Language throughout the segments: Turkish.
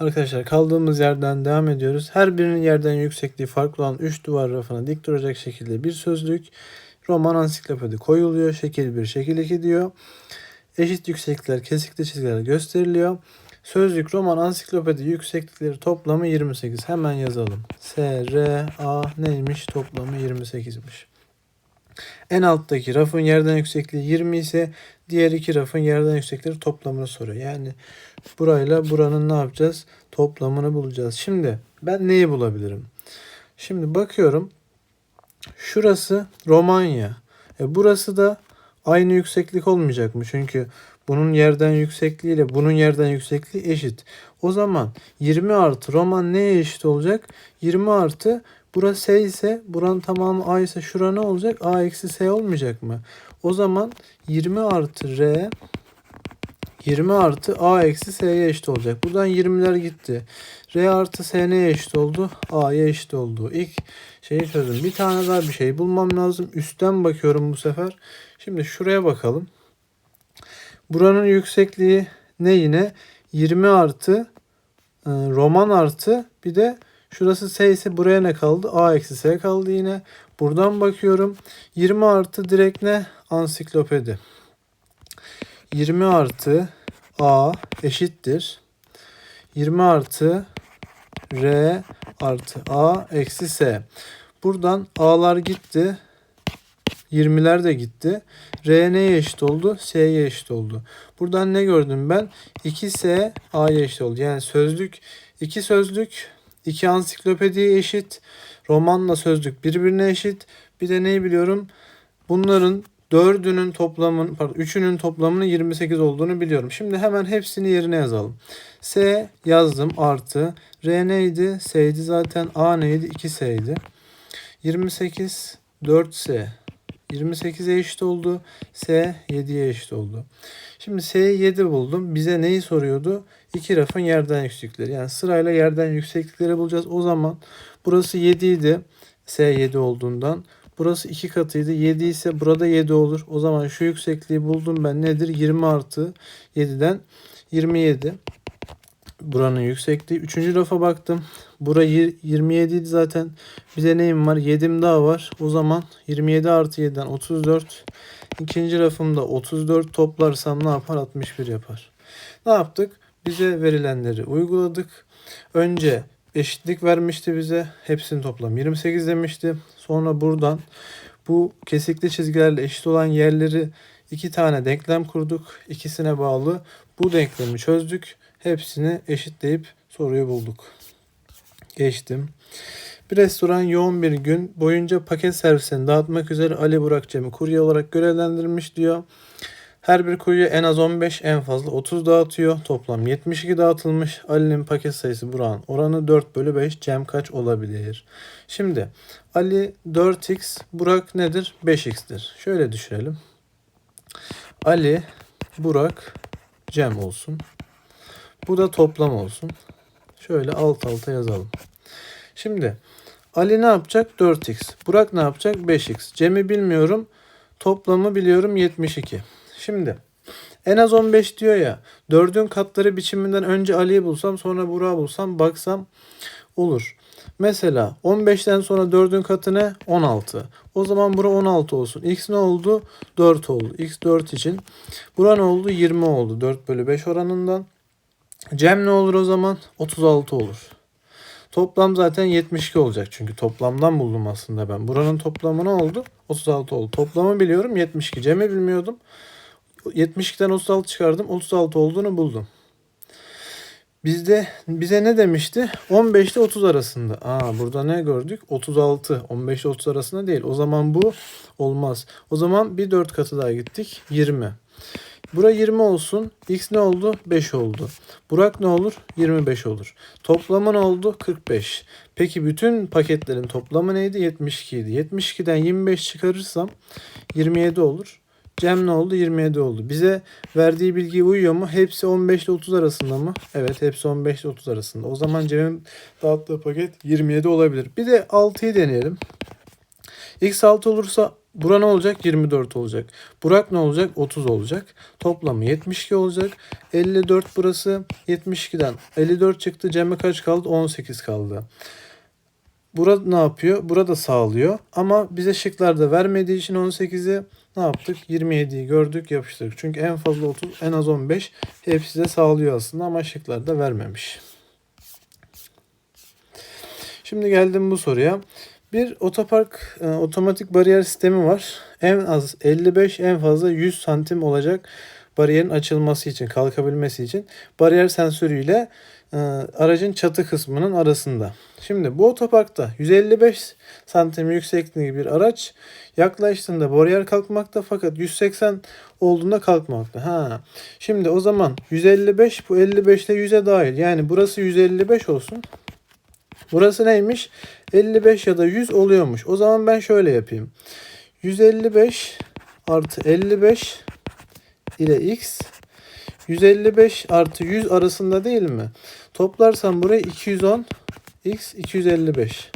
Arkadaşlar kaldığımız yerden devam ediyoruz. Her birinin yerden yüksekliği farklı olan 3 duvar rafına dik duracak şekilde bir sözlük roman ansiklopedi koyuluyor. Şekil 1, şekil 2 diyor. Eşit yükseklikler kesikli çizgilerle gösteriliyor. Sözlük roman ansiklopedi yükseklikleri toplamı 28. Hemen yazalım. S, R, A neymiş? Toplamı 28'miş. En alttaki rafın yerden yüksekliği 20 ise diğer iki rafın yerden yükseklikleri toplamını soruyor. Yani burayla buranın ne yapacağız? Toplamını bulacağız. Şimdi ben neyi bulabilirim? Şimdi bakıyorum. Şurası Romanya. E burası da aynı yükseklik olmayacak mı? Çünkü bunun yerden yüksekliği ile bunun yerden yüksekliği eşit. O zaman 20 artı Roman neye eşit olacak? 20 artı burası S ise buranın tamamı A ise şura ne olacak? A eksi S olmayacak mı? O zaman 20 artı R 20 artı A eksi S'ye eşit olacak. Buradan 20'ler gitti. R artı S neye eşit oldu? A'ya eşit oldu. İlk şeyi çözdüm. Bir tane daha bir şey bulmam lazım. Üstten bakıyorum bu sefer. Şimdi şuraya bakalım. Buranın yüksekliği ne yine? 20 artı e, roman artı bir de şurası S ise buraya ne kaldı? A eksi S kaldı yine. Buradan bakıyorum. 20 artı direkt ne? Ansiklopedi. 20 artı A eşittir. 20 artı R artı A eksi S. Buradan A'lar gitti. 20'ler de gitti. R neye eşit oldu? S'ye eşit oldu. Buradan ne gördüm ben? 2S A'ya eşit oldu. Yani sözlük, iki sözlük, iki ansiklopediye eşit. Romanla sözlük birbirine eşit. Bir de neyi biliyorum? Bunların dördünün toplamının, pardon, üçünün toplamının 28 olduğunu biliyorum. Şimdi hemen hepsini yerine yazalım. S yazdım artı. R neydi? S'ydi zaten. A neydi? 2S'ydi. 28 4S 28'e eşit oldu. S 7'ye eşit oldu. Şimdi S'yi 7 buldum. Bize neyi soruyordu? İki rafın yerden yükseklikleri. Yani sırayla yerden yükseklikleri bulacağız. O zaman burası 7 idi. S 7 olduğundan. Burası 2 katıydı. 7 ise burada 7 olur. O zaman şu yüksekliği buldum ben. Nedir? 20 artı 7'den 27. Buranın yüksekliği. Üçüncü rafa baktım. Bura yir- 27 idi zaten. Bize neyim var? 7'm daha var. O zaman 27 artı 7'den 34. İkinci rafımda 34 toplarsam ne yapar? 61 yapar. Ne yaptık? Bize verilenleri uyguladık. Önce eşitlik vermişti bize. Hepsini toplam 28 demişti. Sonra buradan bu kesikli çizgilerle eşit olan yerleri iki tane denklem kurduk. İkisine bağlı bu denklemi çözdük. Hepsini eşitleyip soruyu bulduk. Geçtim. Bir restoran yoğun bir gün boyunca paket servisini dağıtmak üzere Ali Burak Cem'i kurye olarak görevlendirmiş diyor. Her bir kurye en az 15 en fazla 30 dağıtıyor. Toplam 72 dağıtılmış. Ali'nin paket sayısı Burak'ın oranı 4 bölü 5. Cem kaç olabilir? Şimdi Ali 4x Burak nedir? 5x'tir. Şöyle düşünelim. Ali, Burak, Cem olsun. Bu da toplam olsun. Şöyle alt alta yazalım. Şimdi Ali ne yapacak? 4x. Burak ne yapacak? 5x. Cem'i bilmiyorum. Toplamı biliyorum 72. Şimdi en az 15 diyor ya. 4'ün katları biçiminden önce Ali'yi bulsam sonra Burak'ı bulsam baksam olur. Mesela 15'ten sonra 4'ün katı ne? 16. O zaman bura 16 olsun. X ne oldu? 4 oldu. X 4 için. Bura ne oldu? 20 oldu. 4 bölü 5 oranından. Cem ne olur o zaman? 36 olur. Toplam zaten 72 olacak çünkü toplamdan buldum aslında ben. Buranın toplamı ne oldu? 36 oldu. Toplamı biliyorum 72. Cem'i bilmiyordum. 72'den 36 çıkardım. 36 olduğunu buldum. Bizde bize ne demişti? 15 ile 30 arasında. Aa burada ne gördük? 36. 15 ile 30 arasında değil. O zaman bu olmaz. O zaman bir 4 katı daha gittik. 20. Bura 20 olsun. X ne oldu? 5 oldu. Burak ne olur? 25 olur. Toplamı ne oldu? 45. Peki bütün paketlerin toplamı neydi? 72 idi. 72'den 25 çıkarırsam 27 olur. Cem ne oldu? 27 oldu. Bize verdiği bilgi uyuyor mu? Hepsi 15 ile 30 arasında mı? Evet hepsi 15 ile 30 arasında. O zaman Cem'in dağıttığı paket 27 olabilir. Bir de 6'yı deneyelim. X 6 olursa Bura ne olacak? 24 olacak. Burak ne olacak? 30 olacak. Toplamı 72 olacak. 54 burası. 72'den 54 çıktı. Cem'e kaç kaldı? 18 kaldı. Burada ne yapıyor? Burada sağlıyor. Ama bize şıklarda vermediği için 18'i ne yaptık? 27'yi gördük yapıştırdık. Çünkü en fazla 30 en az 15 hepsi de sağlıyor aslında ama şıklarda vermemiş. Şimdi geldim bu soruya. Bir otopark e, otomatik bariyer sistemi var. En az 55 en fazla 100 santim olacak bariyerin açılması için kalkabilmesi için bariyer sensörüyle aracın çatı kısmının arasında. Şimdi bu otoparkta 155 santim yüksekliği bir araç yaklaştığında bariyer kalkmakta fakat 180 olduğunda kalkmakta. Ha. Şimdi o zaman 155 bu 55 ile 100'e dahil. Yani burası 155 olsun. Burası neymiş? 55 ya da 100 oluyormuş. O zaman ben şöyle yapayım. 155 artı 55 ile x 155 artı 100 arasında değil mi? Toplarsam burayı 210 x 255.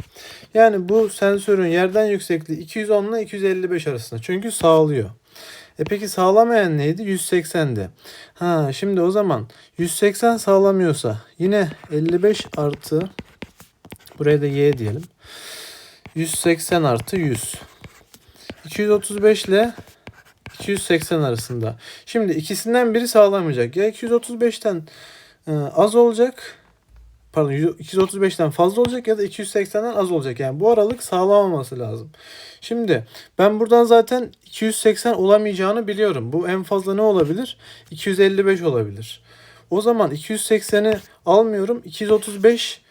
Yani bu sensörün yerden yüksekliği 210 ile 255 arasında. Çünkü sağlıyor. E peki sağlamayan neydi? 180'di. Ha şimdi o zaman 180 sağlamıyorsa yine 55 artı buraya da y diyelim. 180 artı 100. 235 ile 280 arasında. Şimdi ikisinden biri sağlamayacak. Ya 235'ten e, az olacak. Pardon 235'ten fazla olacak ya da 280'den az olacak. Yani bu aralık sağlamaması lazım. Şimdi ben buradan zaten 280 olamayacağını biliyorum. Bu en fazla ne olabilir? 255 olabilir. O zaman 280'i almıyorum. 235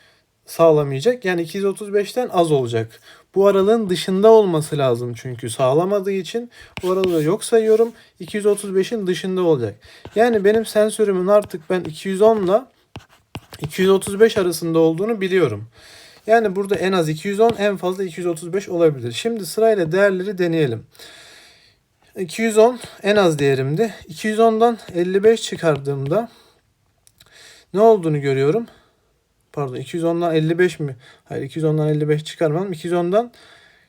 sağlamayacak. Yani 235'ten az olacak. Bu aralığın dışında olması lazım çünkü sağlamadığı için bu aralığı yok sayıyorum. 235'in dışında olacak. Yani benim sensörümün artık ben 210 ile 235 arasında olduğunu biliyorum. Yani burada en az 210 en fazla 235 olabilir. Şimdi sırayla değerleri deneyelim. 210 en az değerimdi. 210'dan 55 çıkardığımda ne olduğunu görüyorum. Pardon 210'dan 55 mi? Hayır 210'dan 55 çıkarmam. 210'dan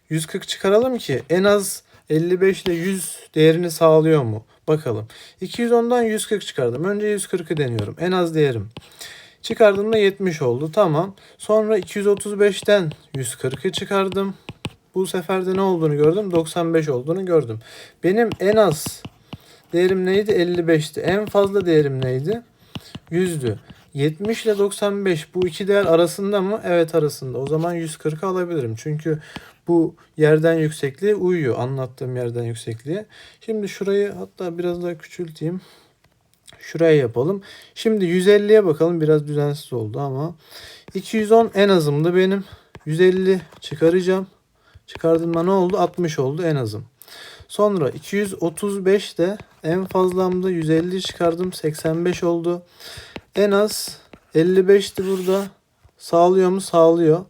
140 çıkaralım ki en az 55 ile 100 değerini sağlıyor mu? Bakalım. 210'dan 140 çıkardım. Önce 140'ı deniyorum. En az değerim. Çıkardığımda 70 oldu. Tamam. Sonra 235'ten 140'ı çıkardım. Bu sefer de ne olduğunu gördüm? 95 olduğunu gördüm. Benim en az değerim neydi? 55'ti. En fazla değerim neydi? 100'dü. 70 ile 95 bu iki değer arasında mı? Evet arasında. O zaman 140 alabilirim. Çünkü bu yerden yüksekliğe uyuyor. Anlattığım yerden yüksekliğe. Şimdi şurayı hatta biraz daha küçülteyim. Şuraya yapalım. Şimdi 150'ye bakalım. Biraz düzensiz oldu ama. 210 en azımdı benim. 150 çıkaracağım. Çıkardığımda ne oldu? 60 oldu en azım. Sonra 235 de en fazlamda 150 çıkardım. 85 oldu. En az 55'ti burada. Sağlıyor mu? Sağlıyor.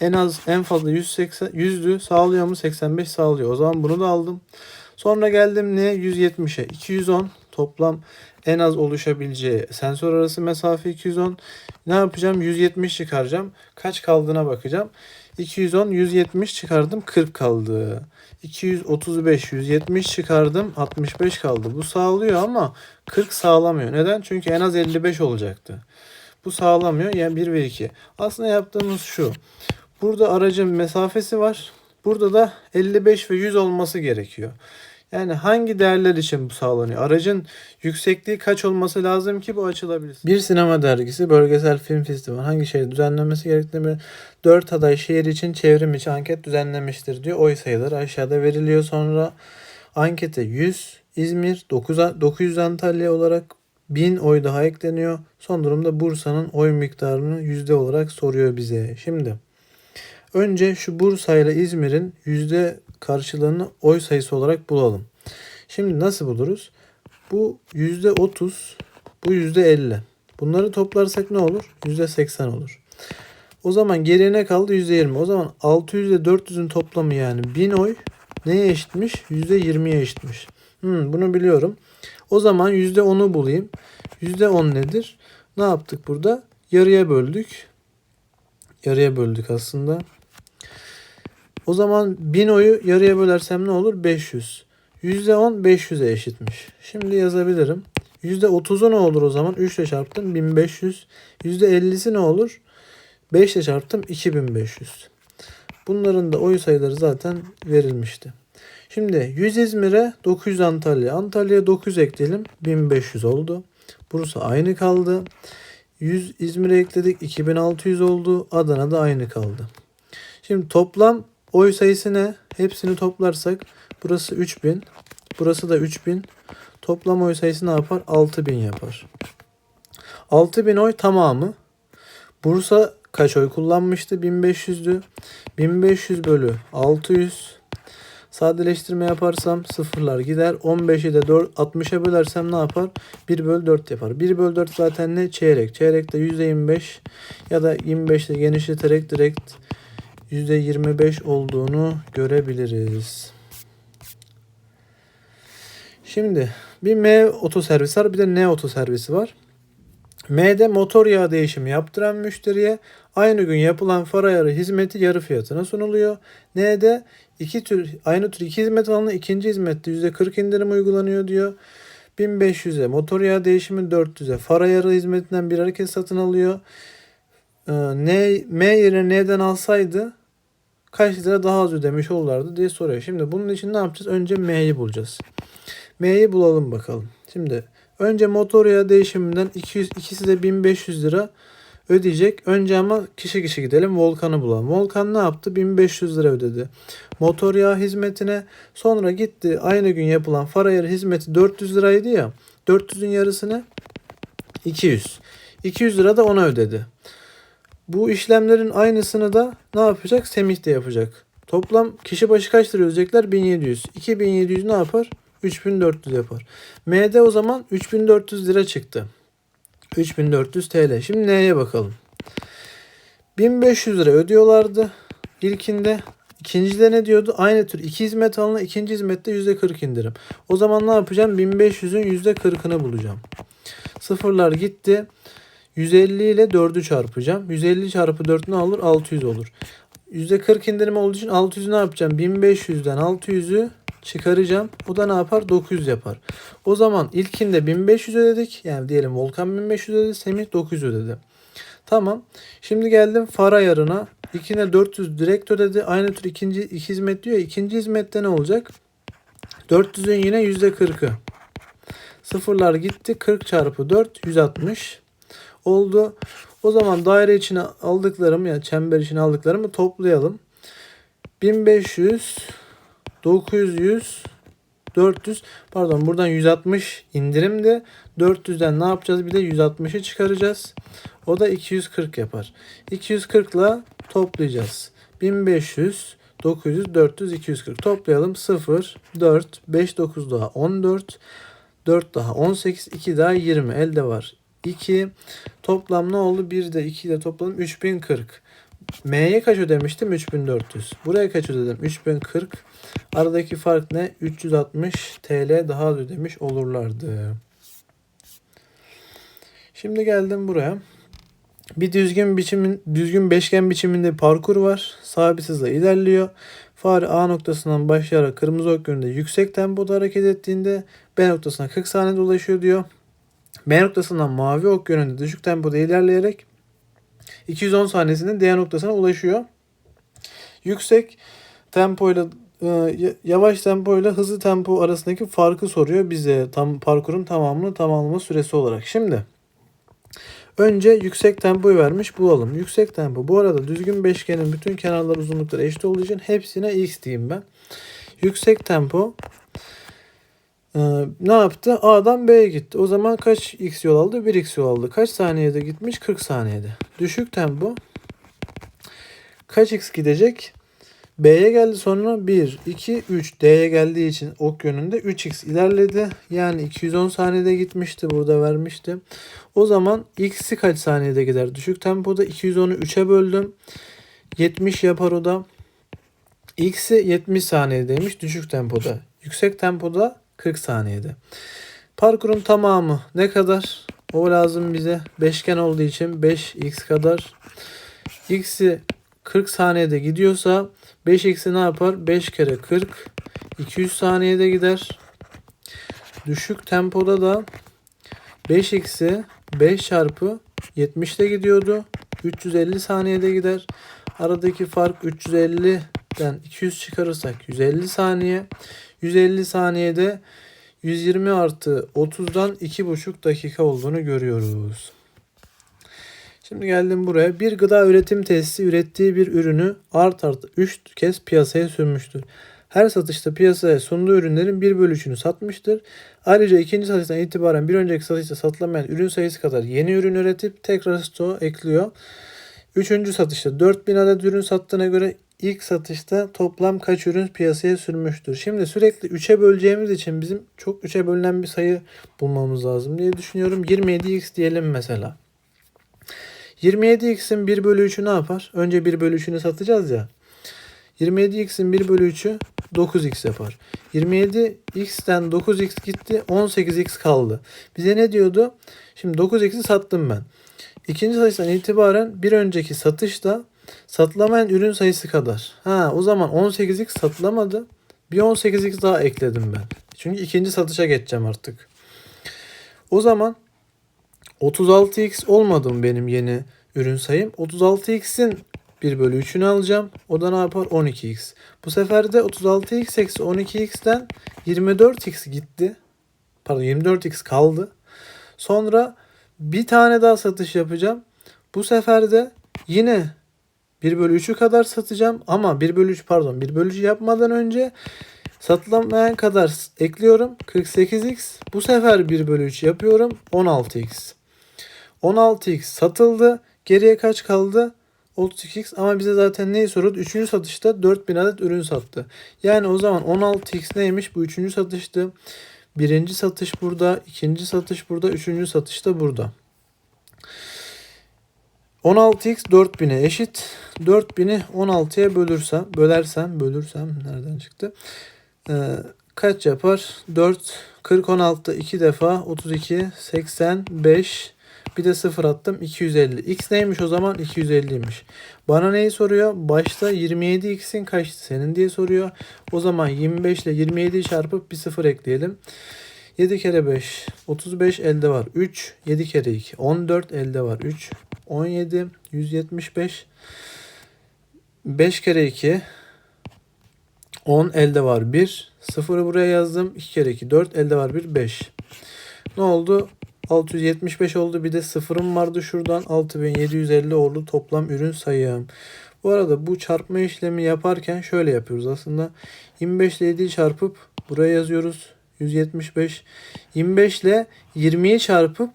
En az en fazla 180 100'dü. Sağlıyor mu? 85 sağlıyor. O zaman bunu da aldım. Sonra geldim ne? 170'e. 210 toplam en az oluşabileceği sensör arası mesafe 210. Ne yapacağım? 170 çıkaracağım. Kaç kaldığına bakacağım. 210 170 çıkardım 40 kaldı. 235 170 çıkardım 65 kaldı. Bu sağlıyor ama 40 sağlamıyor. Neden? Çünkü en az 55 olacaktı. Bu sağlamıyor. Yani 1 ve 2. Aslında yaptığımız şu. Burada aracın mesafesi var. Burada da 55 ve 100 olması gerekiyor. Yani hangi değerler için bu sağlanıyor? Aracın yüksekliği kaç olması lazım ki bu açılabilsin? Bir sinema dergisi bölgesel film festivali hangi şehir düzenlenmesi gerektiğini bir 4 aday şehir için çevrim içi anket düzenlemiştir diyor. Oy sayıları aşağıda veriliyor. Sonra ankete 100 İzmir 9, 900 Antalya olarak 1000 oy daha ekleniyor. Son durumda Bursa'nın oy miktarını yüzde olarak soruyor bize. Şimdi önce şu Bursa ile İzmir'in yüzde karşılığını oy sayısı olarak bulalım. Şimdi nasıl buluruz? Bu yüzde otuz, bu yüzde elli. Bunları toplarsak ne olur? Yüzde seksen olur. O zaman geriye ne kaldı? Yüzde yirmi. O zaman 600 ile 400'ün toplamı yani 1000 oy neye eşitmiş? Yüzde yirmiye eşitmiş. Hmm, bunu biliyorum. O zaman yüzde onu bulayım. Yüzde on nedir? Ne yaptık burada? Yarıya böldük. Yarıya böldük aslında. O zaman 1000 oyu yarıya bölersem ne olur? 500. %10 500'e eşitmiş. Şimdi yazabilirim. %30'u ne olur o zaman? 3 ile çarptım 1500. %50'si ne olur? 5 ile çarptım 2500. Bunların da oy sayıları zaten verilmişti. Şimdi 100 İzmir'e 900 Antalya. Antalya'ya 900 ekleyelim. 1500 oldu. Bursa aynı kaldı. 100 İzmir'e ekledik. 2600 oldu. Adana'da aynı kaldı. Şimdi toplam oy sayısı ne? Hepsini toplarsak burası 3000. Burası da 3000. Toplam oy sayısı ne yapar? 6000 yapar. 6000 oy tamamı. Bursa kaç oy kullanmıştı? 1500'dü. 1500 bölü 600. Sadeleştirme yaparsam sıfırlar gider. 15'i de 4, 60'a bölersem ne yapar? 1 bölü 4 yapar. 1 bölü 4 zaten ne? Çeyrek. Çeyrek de %25 ya da 25 ile genişleterek direkt %25 olduğunu görebiliriz. Şimdi bir M otoservis var bir de N otoservisi var. M'de motor yağı değişimi yaptıran müşteriye aynı gün yapılan far ayarı hizmeti yarı fiyatına sunuluyor. N'de iki tür aynı tür iki hizmet alanı ikinci hizmette %40 indirim uygulanıyor diyor. 1500'e motor yağı değişimi 400'e far ayarı hizmetinden bir hareket satın alıyor. Ee, N, M yerine N'den alsaydı kaç lira daha az ödemiş olurlardı diye soruyor. Şimdi bunun için ne yapacağız? Önce M'yi bulacağız. M'yi bulalım bakalım. Şimdi önce motor yağı değişiminden 200 ikisi de 1500 lira ödeyecek. Önce ama kişi kişi gidelim Volkan'ı bulalım. Volkan ne yaptı? 1500 lira ödedi. Motor yağı hizmetine sonra gitti aynı gün yapılan far ayarı hizmeti 400 liraydı ya. 400'ün yarısını 200. 200 lira da ona ödedi. Bu işlemlerin aynısını da ne yapacak? Semih de yapacak. Toplam kişi başı kaç lira ödeyecekler? 1700. 2700 ne yapar? 3400 yapar. M'de o zaman 3400 lira çıktı. 3400 TL. Şimdi neye bakalım. 1500 lira ödüyorlardı ilkinde. İkincide ne diyordu? Aynı tür iki hizmet alına ikinci hizmette %40 indirim. O zaman ne yapacağım? 1500'ün %40'ını bulacağım. Sıfırlar gitti. 150 ile 4'ü çarpacağım. 150 çarpı 4 ne olur? 600 olur. %40 indirim olduğu için 600'ü ne yapacağım? 1500'den 600'ü çıkaracağım. O da ne yapar? 900 yapar. O zaman ilkinde 1500 ödedik. Yani diyelim Volkan 1500 ödedi. Semih 900 ödedi. Tamam. Şimdi geldim far ayarına. İkine 400 direkt ödedi. Aynı tür ikinci iki hizmet diyor. İkinci hizmette ne olacak? 400'ün yine %40'ı. Sıfırlar gitti. 40 çarpı 4 160 oldu. O zaman daire içine aldıklarımı ya çember içine aldıklarımı toplayalım. 1500 900 400 pardon buradan 160 indirimde 400'den ne yapacağız? Bir de 160'ı çıkaracağız. O da 240 yapar. 240 ile toplayacağız. 1500 900 400 240 toplayalım. 0 4 5 9 daha 14 4 daha 18 2 daha 20 elde var. 2 toplam ne oldu? 1 de 2 de topladım 3040. M'ye kaç ödemiştim? 3400. Buraya kaç ödedim? 3040. Aradaki fark ne? 360 TL daha az ödemiş olurlardı. Şimdi geldim buraya. Bir düzgün biçimin düzgün beşgen biçiminde parkur var. Sabit hızla ilerliyor. Fare A noktasından başlayarak kırmızı ok yönünde yüksek tempoda hareket ettiğinde B noktasına 40 saniyede ulaşıyor diyor. B noktasından mavi ok yönünde düşük tempoda ilerleyerek 210 saniyesinde D noktasına ulaşıyor. Yüksek tempoyla e, yavaş tempoyla hızlı tempo arasındaki farkı soruyor bize tam parkurun tamamını tamamlama süresi olarak. Şimdi önce yüksek tempoyu vermiş bulalım. Yüksek tempo bu arada düzgün beşgenin bütün kenarlar uzunlukları eşit olduğu için hepsine x diyeyim ben. Yüksek tempo ee, ne yaptı? A'dan B'ye gitti. O zaman kaç x yol aldı? 1x yol aldı. Kaç saniyede gitmiş? 40 saniyede. Düşük tempo. Kaç x gidecek? B'ye geldi sonra 1, 2, 3. D'ye geldiği için ok yönünde 3x ilerledi. Yani 210 saniyede gitmişti. Burada vermişti. O zaman x'i kaç saniyede gider? Düşük tempoda 210'u 3'e böldüm. 70 yapar o da. X'i 70 saniyedeymiş düşük tempoda. Yüksek tempoda 40 saniyede. Parkurun tamamı ne kadar? O lazım bize. Beşgen olduğu için 5x kadar. X'i 40 saniyede gidiyorsa 5x'i ne yapar? 5 kere 40 200 saniyede gider. Düşük tempoda da 5x'i 5 çarpı 70'te gidiyordu. 350 saniyede gider. Aradaki fark 350'den 200 çıkarırsak 150 saniye. 150 saniyede 120 artı 30'dan 2,5 dakika olduğunu görüyoruz. Şimdi geldim buraya. Bir gıda üretim tesisi ürettiği bir ürünü art arda 3 kez piyasaya sürmüştür. Her satışta piyasaya sunduğu ürünlerin 1 bölü 3'ünü satmıştır. Ayrıca ikinci satıştan itibaren bir önceki satışta satılamayan ürün sayısı kadar yeni ürün üretip tekrar stoğa ekliyor. Üçüncü satışta 4000 adet ürün sattığına göre ilk satışta toplam kaç ürün piyasaya sürmüştür? Şimdi sürekli 3'e böleceğimiz için bizim çok 3'e bölünen bir sayı bulmamız lazım diye düşünüyorum. 27x diyelim mesela. 27x'in 1 bölü 3'ü ne yapar? Önce 1 bölü 3'ünü satacağız ya. 27x'in 1 bölü 3'ü 9x yapar. 27x'ten 9x gitti 18x kaldı. Bize ne diyordu? Şimdi 9x'i sattım ben. İkinci satıştan itibaren bir önceki satışta satılamayan ürün sayısı kadar. Ha o zaman 18x satılamadı. Bir 18x daha ekledim ben. Çünkü ikinci satışa geçeceğim artık. O zaman 36x olmadı mı benim yeni ürün sayım? 36x'in 1 bölü 3'ünü alacağım. O da ne yapar? 12x. Bu sefer de 36x eksi 12x'ten 24x gitti. Pardon 24x kaldı. Sonra bir tane daha satış yapacağım. Bu sefer de yine 1 bölü 3'ü kadar satacağım. Ama 1 bölü 3 pardon 1 bölü 3 yapmadan önce satılamayan kadar ekliyorum. 48x. Bu sefer 1 bölü 3 yapıyorum. 16x. 16x satıldı. Geriye kaç kaldı? 32x ama bize zaten neyi soruyordu? Üçüncü satışta 4000 adet ürün sattı. Yani o zaman 16x neymiş? Bu üçüncü satıştı. Birinci satış burada, ikinci satış burada, üçüncü satış da burada. 16x 4000'e eşit. 4000'i 16'ya bölürsem, bölersem, bölürsem nereden çıktı? Ee, kaç yapar? 4, 40, 16 2 defa 32, 85, bir de 0 attım 250. X neymiş o zaman? 250'ymiş. Bana neyi soruyor? Başta 27x'in kaçtı senin diye soruyor. O zaman 25 ile 27'yi çarpıp bir 0 ekleyelim. 7 kere 5 35 elde var 3 7 kere 2 14 elde var 3 17 175 5 kere 2 10 elde var 1 0'ı buraya yazdım 2 kere 2 4 elde var 1 5 ne oldu 675 oldu. Bir de sıfırım vardı şuradan. 6750 oldu toplam ürün sayım. Bu arada bu çarpma işlemi yaparken şöyle yapıyoruz aslında. 25 ile 7'yi çarpıp buraya yazıyoruz. 175. 25 ile 20'yi çarpıp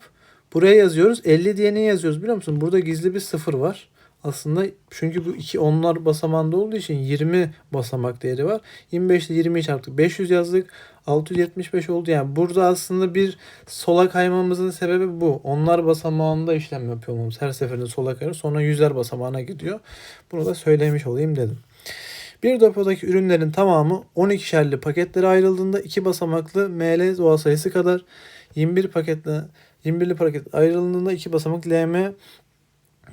buraya yazıyoruz. 50 diye niye yazıyoruz biliyor musun? Burada gizli bir sıfır var. Aslında çünkü bu iki onlar basamağında olduğu için 20 basamak değeri var. 25 ile 20'yi çarptık. 500 yazdık. 675 oldu. Yani burada aslında bir sola kaymamızın sebebi bu. Onlar basamağında işlem yapıyor olmamız. Her seferinde sola kayıyor. Sonra yüzler basamağına gidiyor. Bunu da söylemiş olayım dedim. Bir depodaki ürünlerin tamamı 12'şerli paketlere ayrıldığında iki basamaklı ML doğal sayısı kadar 21 paketle 21'li paket ayrıldığında iki basamak LM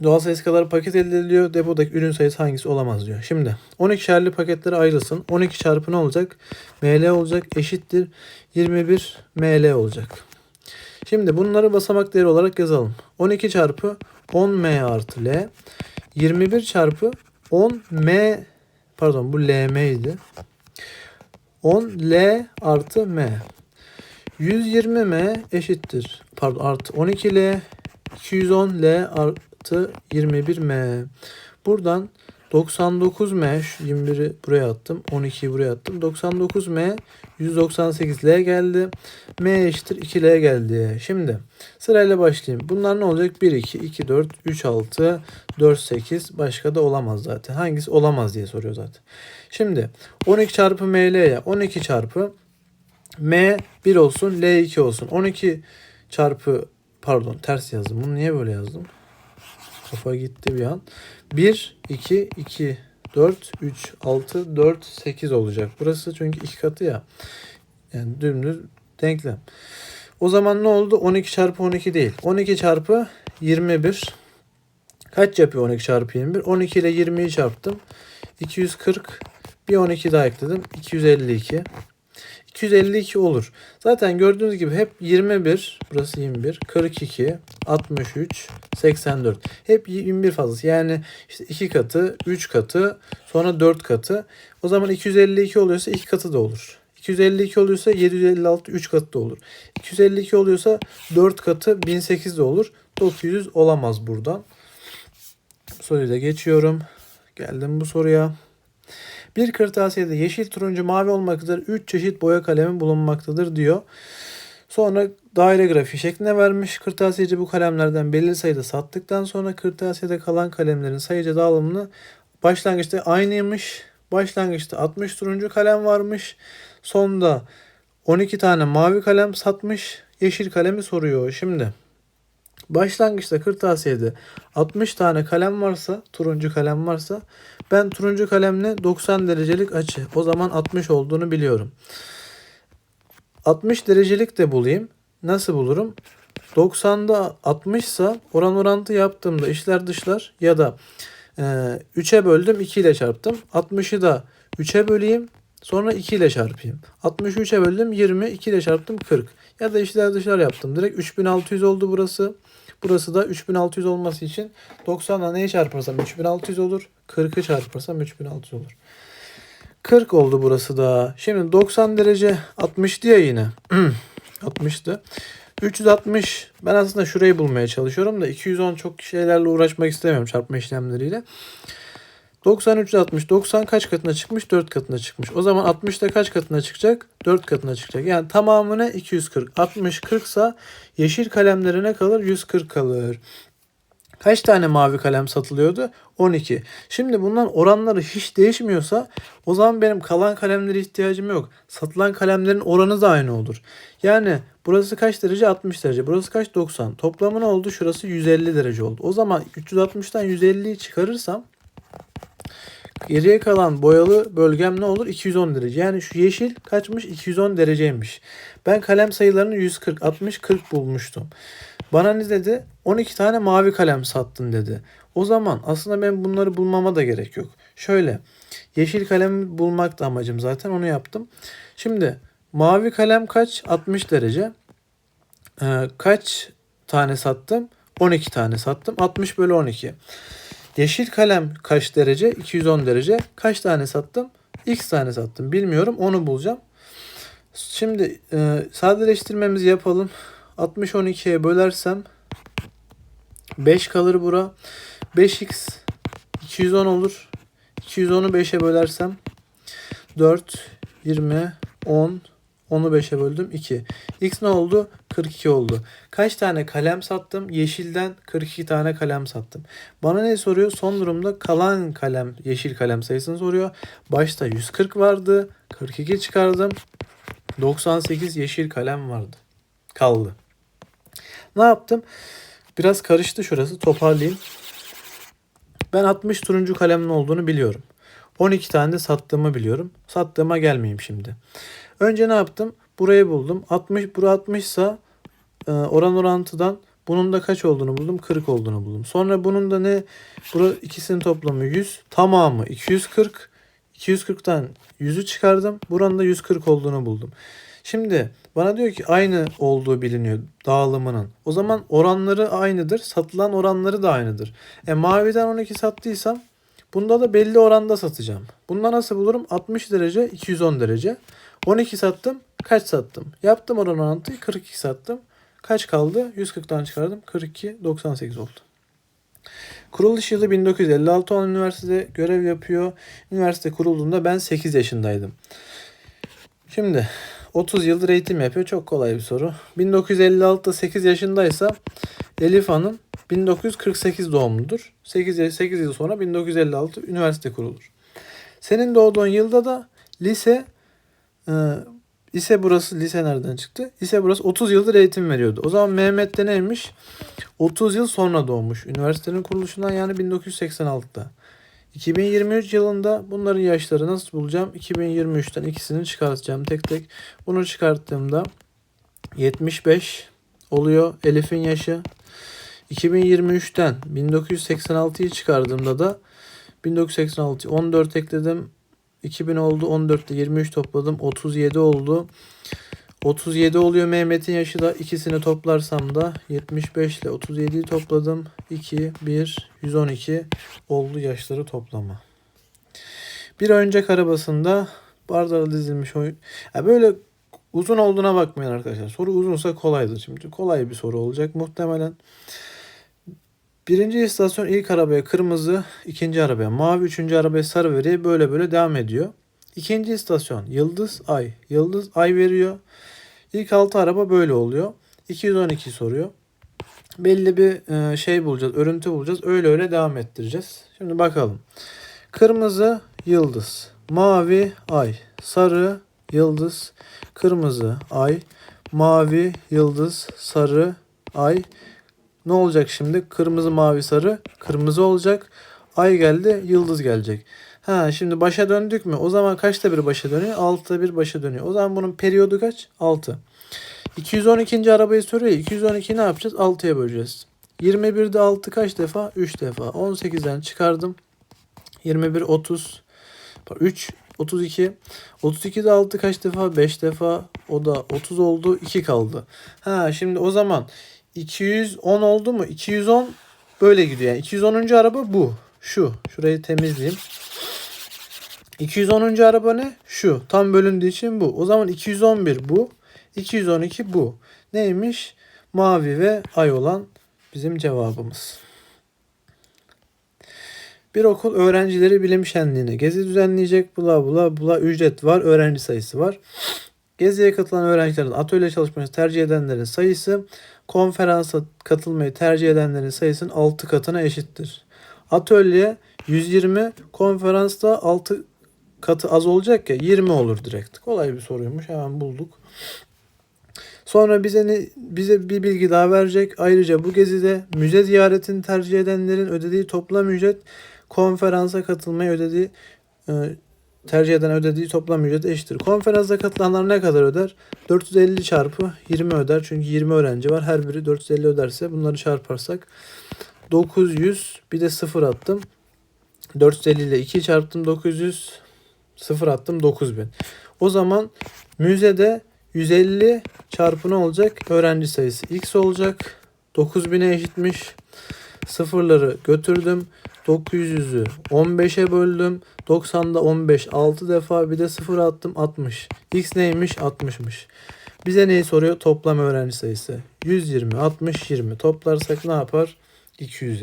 Doğal sayısı kadar paket elde ediliyor. Depodaki ürün sayısı hangisi olamaz diyor. Şimdi 12 şerli paketlere ayrılsın. 12 çarpı ne olacak? ML olacak eşittir 21 ML olacak. Şimdi bunları basamak değeri olarak yazalım. 12 çarpı 10M artı L. 21 çarpı 10M pardon bu LM idi. 10L artı M. 120M eşittir. Pardon artı 12L 210L artı 21M. Buradan 99M 21'i buraya attım. 12'yi buraya attım. 99M 198L geldi. M eşittir 2L geldi. Şimdi sırayla başlayayım. Bunlar ne olacak? 1, 2, 2, 4, 3, 6, 4, 8. Başka da olamaz zaten. Hangisi olamaz diye soruyor zaten. Şimdi 12 çarpı ML ya. 12 çarpı M 1 olsun. L 2 olsun. 12 çarpı pardon ters yazdım. Bunu niye böyle yazdım? Kafa gitti bir an. 1, 2, 2, 4, 3, 6, 4, 8 olacak. Burası çünkü iki katı ya. Yani dümdüz denklem. O zaman ne oldu? 12 çarpı 12 değil. 12 çarpı 21 Kaç yapıyor 12 çarpı 21? 12 ile 20'yi çarptım. 240. Bir 12 daha ekledim. 252. 252 olur. Zaten gördüğünüz gibi hep 21, burası 21, 42, 63, 84. Hep 21 fazlası. Yani işte 2 katı, 3 katı, sonra 4 katı. O zaman 252 oluyorsa 2 katı da olur. 252 oluyorsa 756 3 katı da olur. 252 oluyorsa 4 katı 1008 de olur. 900 olamaz buradan. Soruyu da geçiyorum. Geldim bu soruya. Bir kırtasiyede yeşil, turuncu, mavi olmak üzere 3 çeşit boya kalemi bulunmaktadır diyor. Sonra daire grafiği şeklinde vermiş. Kırtasiyeci bu kalemlerden belirli sayıda sattıktan sonra kırtasiyede kalan kalemlerin sayıca dağılımını başlangıçta aynıymış. Başlangıçta 60 turuncu kalem varmış. Sonda 12 tane mavi kalem satmış. Yeşil kalemi soruyor. Şimdi başlangıçta kırtasiyede 60 tane kalem varsa, turuncu kalem varsa ben turuncu kalemle 90 derecelik açı. O zaman 60 olduğunu biliyorum. 60 derecelik de bulayım. Nasıl bulurum? 90'da 60 ise oran orantı yaptığımda işler dışlar ya da e, 3'e böldüm 2 ile çarptım. 60'ı da 3'e böleyim sonra 2 ile çarpayım. 60'ı 3'e böldüm 20 2 ile çarptım 40. Ya da işler dışlar yaptım. Direkt 3600 oldu burası. Burası da 3600 olması için 90'la neyi çarparsam 3600 olur. 40'ı çarparsam 3600 olur. 40 oldu burası da. Şimdi 90 derece 60 diye yine. 60'tı. 360 ben aslında şurayı bulmaya çalışıyorum da 210 çok şeylerle uğraşmak istemiyorum çarpma işlemleriyle. 90 360 90 kaç katına çıkmış? 4 katına çıkmış. O zaman 60 da kaç katına çıkacak? 4 katına çıkacak. Yani tamamına 240. 60 40 sa yeşil kalemlerine kalır 140 kalır. Kaç tane mavi kalem satılıyordu? 12. Şimdi bundan oranları hiç değişmiyorsa o zaman benim kalan kalemlere ihtiyacım yok. Satılan kalemlerin oranı da aynı olur. Yani burası kaç derece? 60 derece. Burası kaç? 90. Toplamı ne oldu? Şurası 150 derece oldu. O zaman 360'tan 150'yi çıkarırsam Geriye kalan boyalı bölgem ne olur? 210 derece. Yani şu yeşil kaçmış? 210 dereceymiş. Ben kalem sayılarını 140, 60, 40 bulmuştum. Bana ne dedi? 12 tane mavi kalem sattın dedi. O zaman aslında ben bunları bulmama da gerek yok. Şöyle yeşil kalemi bulmak da amacım zaten onu yaptım. Şimdi mavi kalem kaç? 60 derece. Ee, kaç tane sattım? 12 tane sattım. 60 bölü 12. Yeşil kalem kaç derece? 210 derece. Kaç tane sattım? X tane sattım. Bilmiyorum. Onu bulacağım. Şimdi e, sadeleştirmemizi yapalım. 60 12'ye bölersem 5 kalır bura. 5x 210 olur. 210'u 5'e bölersem 4 20 10 10'u 5'e böldüm 2. X ne oldu? 42 oldu. Kaç tane kalem sattım? Yeşilden 42 tane kalem sattım. Bana ne soruyor? Son durumda kalan kalem, yeşil kalem sayısını soruyor. Başta 140 vardı. 42 çıkardım. 98 yeşil kalem vardı. Kaldı. Ne yaptım? Biraz karıştı şurası. Toparlayayım. Ben 60 turuncu kalemin olduğunu biliyorum. 12 tane de sattığımı biliyorum. Sattığıma gelmeyeyim şimdi. Önce ne yaptım? Burayı buldum. 60 bura 60 ise oran orantıdan bunun da kaç olduğunu buldum. 40 olduğunu buldum. Sonra bunun da ne? Bura ikisinin toplamı 100. Tamamı 240. 240'tan 100'ü çıkardım. Buranın da 140 olduğunu buldum. Şimdi bana diyor ki aynı olduğu biliniyor dağılımının. O zaman oranları aynıdır. Satılan oranları da aynıdır. E maviden 12 sattıysam bunda da belli oranda satacağım. Bunda nasıl bulurum? 60 derece 210 derece. 12 sattım. Kaç sattım? Yaptım oran orantıyı 42 sattım. Kaç kaldı? 140'tan çıkardım. 42 98 oldu. Kuruluş yılı 1956 olan üniversitede görev yapıyor. Üniversite kurulduğunda ben 8 yaşındaydım. Şimdi 30 yıldır eğitim yapıyor. Çok kolay bir soru. 1956'da 8 yaşındaysa Elif Hanım 1948 doğumludur. 8, 8 yıl sonra 1956 üniversite kurulur. Senin doğduğun yılda da lise e, lise burası lise nereden çıktı? Lise burası 30 yıldır eğitim veriyordu. O zaman Mehmet de neymiş? 30 yıl sonra doğmuş. Üniversitenin kuruluşundan yani 1986'da. 2023 yılında bunların yaşları nasıl bulacağım? 2023'ten ikisini çıkartacağım tek tek. Bunu çıkarttığımda 75 oluyor Elif'in yaşı. 2023'ten 1986'yı çıkardığımda da 1986 14 ekledim. 2000 oldu. 14'te 23 topladım. 37 oldu. 37 oluyor Mehmet'in yaşı da ikisini toplarsam da 75 ile 37'yi topladım. 2, 1, 112 oldu yaşları toplama. Bir oyuncak arabasında bardağı dizilmiş oyun. Ya böyle uzun olduğuna bakmayın arkadaşlar. Soru uzunsa kolaydır şimdi. Kolay bir soru olacak muhtemelen. Birinci istasyon ilk arabaya kırmızı, ikinci arabaya mavi, üçüncü arabaya sarı veriyor. Böyle böyle devam ediyor. İkinci istasyon yıldız, ay. Yıldız, ay veriyor. İlk altı araba böyle oluyor. 212 soruyor. Belli bir e, şey bulacağız, örüntü bulacağız. Öyle öyle devam ettireceğiz. Şimdi bakalım. Kırmızı, yıldız. Mavi, ay. Sarı, yıldız. Kırmızı, ay. Mavi, yıldız. Sarı, ay. Ne olacak şimdi? Kırmızı, mavi, sarı. Kırmızı olacak. Ay geldi, yıldız gelecek. Ha şimdi başa döndük mü? O zaman kaçta bir başa dönüyor? 6'da bir başa dönüyor. O zaman bunun periyodu kaç? 6. 212. arabayı soruyor. 212 ne yapacağız? 6'ya böleceğiz. 21'de 6 kaç defa? 3 defa. 18'den çıkardım. 21 30 3 32 32'de 6 kaç defa? 5 defa. O da 30 oldu. 2 kaldı. Ha şimdi o zaman 210 oldu mu? 210 böyle gidiyor. Yani 210. araba bu. Şu. Şurayı temizleyeyim. 210. araba ne? Şu. Tam bölündüğü için bu. O zaman 211 bu. 212 bu. Neymiş? Mavi ve ay olan bizim cevabımız. Bir okul öğrencileri bilim şenliğine gezi düzenleyecek. Bula bula bula ücret var. Öğrenci sayısı var. Geziye katılan öğrencilerin atölye çalışmayı tercih edenlerin sayısı konferansa katılmayı tercih edenlerin sayısının 6 katına eşittir. Atölye 120, konferansta 6 katı az olacak ya 20 olur direkt. Kolay bir soruymuş. Hemen bulduk. Sonra bize ne, bize bir bilgi daha verecek. Ayrıca bu gezide müze ziyaretini tercih edenlerin ödediği toplam ücret konferansa katılmayı ödediği e, tercih eden ödediği toplam ücret eşittir. Konferansa katılanlar ne kadar öder? 450 çarpı 20 öder. Çünkü 20 öğrenci var. Her biri 450 öderse bunları çarparsak 900 bir de 0 attım. 450 ile 2 çarptım 900 0 attım 9000. O zaman müzede 150 çarpı ne olacak? Öğrenci sayısı x olacak. 9000'e eşitmiş. Sıfırları götürdüm. 900'ü 15'e böldüm. 90'da 15 6 defa bir de 0 attım 60. X neymiş? 60'mış. Bize neyi soruyor? Toplam öğrenci sayısı. 120, 60, 20 toplarsak ne yapar? 200 yapar.